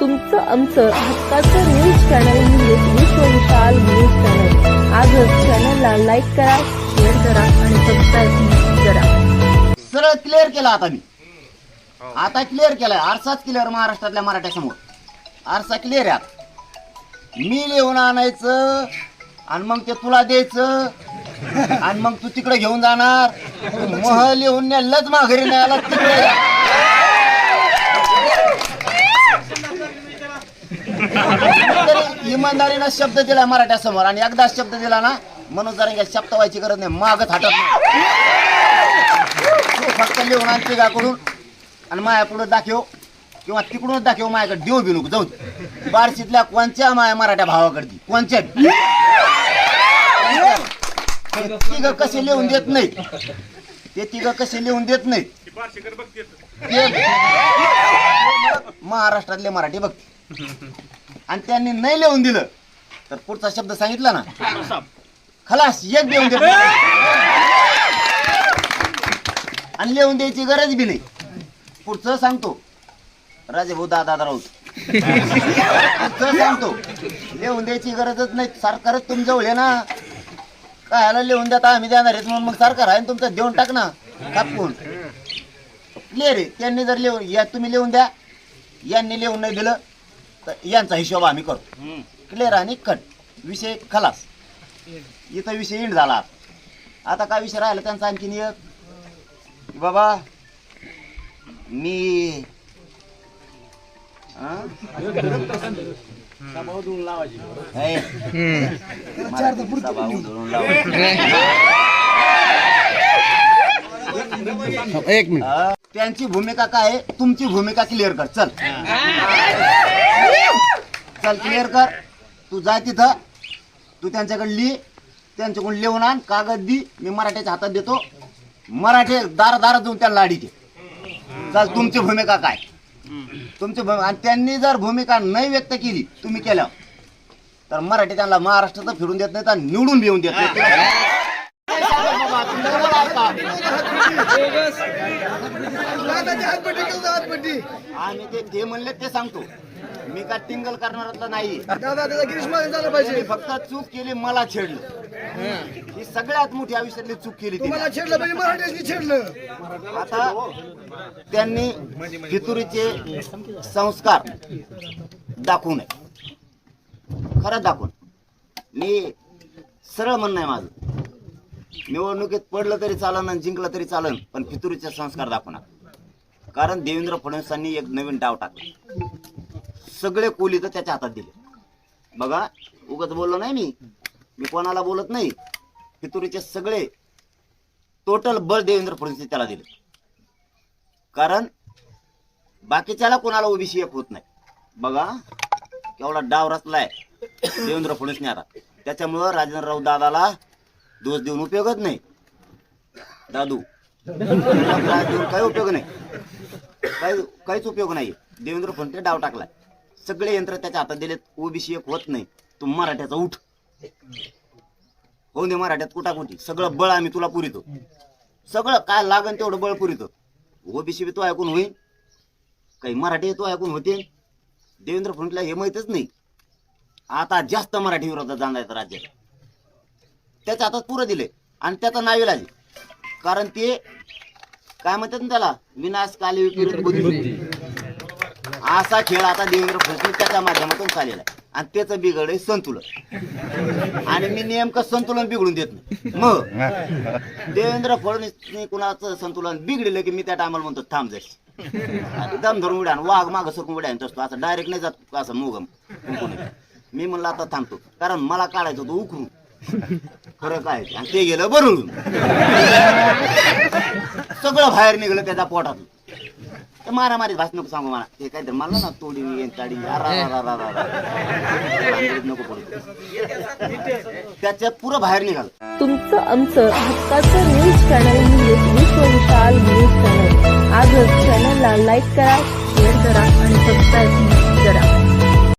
तुमचं आमचं हक्काचं न्यूज चॅनल म्हणजेच विश्वविशाल न्यूज चॅनल आजच चॅनलला लाईक करा शेअर करा आणि सबस्क्राईब करा. सरळ क्लिअर केला आता मी. आता क्लिअर केलाय. आरसाच क्लिअर महाराष्ट्रातल्या मराठ्यासमोर. आरसा क्लिअर आहे आता. मी लिहून आणायचं आणि मग ते तुला द्यायचं आणि मग तू तिकडे घेऊन जाणार. मह लिहून नेलंच माघारी न्यायला तिकडे. तरी इमानदारीनं शब्द दिला मराठ्यासमोर आणि एकदा शब्द दिला ना म्हणून जरा शब्द व्हायची गरज नाही मागत हटत नाही. तू फक्त लिहून आण तिघाकडून आणि माया पुढे दाखव किंवा तिकडूनच दाखव माझ्याकडे देऊ बी जाऊ बारशीतल्या बार्शीतल्या कोणच्या माया मराठ्या भावाकडची? कोणच्या? तिघ कसे लिहून देत नाहीत ते तिघ कसे लिहून देत नाहीत महाराष्ट्रातले मराठी बघते आणि त्यांनी नाही लिहून दिलं. तर पुढचा शब्द सांगितला ना? खलास एक देऊन दिलं आणि लिहून द्यायची गरज बी नाही. पुढचं सांगतो. राजेभाऊ दादा राऊत. पुढचं सांगतो. लिहून द्यायची गरजच नाही. सरकारच तुमच्याजवळ आहे ना? काय लिहून द्या आम्ही देणार आहेत म्हणून मग सरकार आहे तुमचं देऊन टाक ना. कापून. ले रे. त्यांनी जर लिहून या तुम्ही लिहून द्या. यांनी लिहून नाही दिलं. तर यांचा हिशोब आम्ही करतो. क्लिअर आणि कट विषय खलास. इथं विषय इंड झाला. आता काय विषय राहिला त्यांचा आणखीन एक? बाबा मी. एक मिनिट? त्यांची भूमिका काय आहे? तुमची भूमिका क्लिअर कर. चल. चल क्लिअर कर. तू जाय तिथं. तू त्यांच्याकडे लिही त्यांच्याकडून लिहून आण. कागद दी. मी मराठ्याच्या हातात देतो. मराठी दारा दारा जाऊन त्यांना लाडी दे. चल तुमची भूमिका काय? तुमची भूमिका आणि त्यांनी जर भूमिका नाही व्यक्त केली तुम्ही केल्यावर तर मराठी त्यांना महाराष्ट्रात फिरून देत नाही तर निवडून बी येऊन देत नाही आम्ही ते ते म्हणले ते सांगतो. मी का टिंगल करणारातला नाही. दादा त्याचा गिरीश महाजन झालं पाहिजे. तुम्ही फक्त चूक केली मला छेडलं. ही. सगळ्यात मोठी आयुष्यातली चूक केली तिने. तुम्हाला छेडलं पाहिजे मराठ्याची छेडलं. आता त्यांनी फितुरीचे संस्कार दाखवू नये. खरंच दाखवून. मी सरळ म्हणणं आहे माझं. निवडणुकीत पडलं तरी चालन आणि जिंकलं तरी चालन पण फितुरीचे संस्कार दाखवू नका कारण देवेंद्र फडणवीसांनी एक नवीन डाव टाकला. सगळे कोली तर त्याच्या हातात दिले. बघा उगत बोललो नाही मी. मी कोणाला बोलत नाही. फितुरीचे सगळे टोटल बळ देवेंद्र फडणवीस त्याला दिले. कारण बाकीच्याला कोणाला ओबीसी एक होत नाही. बघा केवढा डाव रचलाय देवेंद्र फडणवीसने आता. त्याच्यामुळं राजेंद्रराव दादाला दोष देऊन उपयोगच नाही. दादू देऊन काही उपयोग नाही. काही काहीच उपयोग नाही देवेंद्र फडणवीस डाव टाकलाय. सगळे यंत्र त्याच्या हातात दिलेत. ओबीसी एक होत नाही. तू मराठ्याचा उठ. हो दे मराठ्यात कुठाकुठी सगळं बळ आम्ही तुला पुरितो. सगळं काय लागन तेवढं बळ पुरितो. ओबीसी बी तो ऐकून होईल. काही मराठी तो ऐकून होते. देवेंद्र फडणवीसला हे माहीतच नाही. आता जास्त मराठी विरोधात जाणार राज्यात. त्याच्या हातात पुरं दिले. आणि त्याचा नावेला कारण ते काय म्हणतात ना त्याला? विनाशकाली विपरीत बुद्धी. असा खेळ आता देवेंद्र फडणवीस त्याच्या माध्यमातून चाललेला आहे. आणि त्याचं बिघड संतुलन. आणि मी नेमकं संतुलन बिघडून देत नाही. मग देवेंद्र फडणवीस कुणाचं संतुलन बिघडलं की मी त्या टायमाला म्हणतो थांब जाईल दम धरून उड्यान वाघ माग सरकून उड्यान असतो. असं डायरेक्ट नाही जात असं मोगम मी म्हणलं आता थांबतो. कारण मला काढायचं होतं उकरून. खरं काय? आणि ते गेलं बरळून सगळं बाहेर निघलं त्याच्या पोटातून. ते मारामारीत भास नको सांगू मला. ते काय तर मला ना तोडी येन ताडी. अरा, रा, रा, रा, रा, भानगडीत नको पडू. त्याच्या पुरं बाहेर निघाल. तुमचं आमचं हक्काचं न्यूज चॅनल म्हणजेच विश्व विशाल न्यूज चॅनल आजच चॅनलला लाईक करा शेअर करा आणि सबस्क्राईब करा.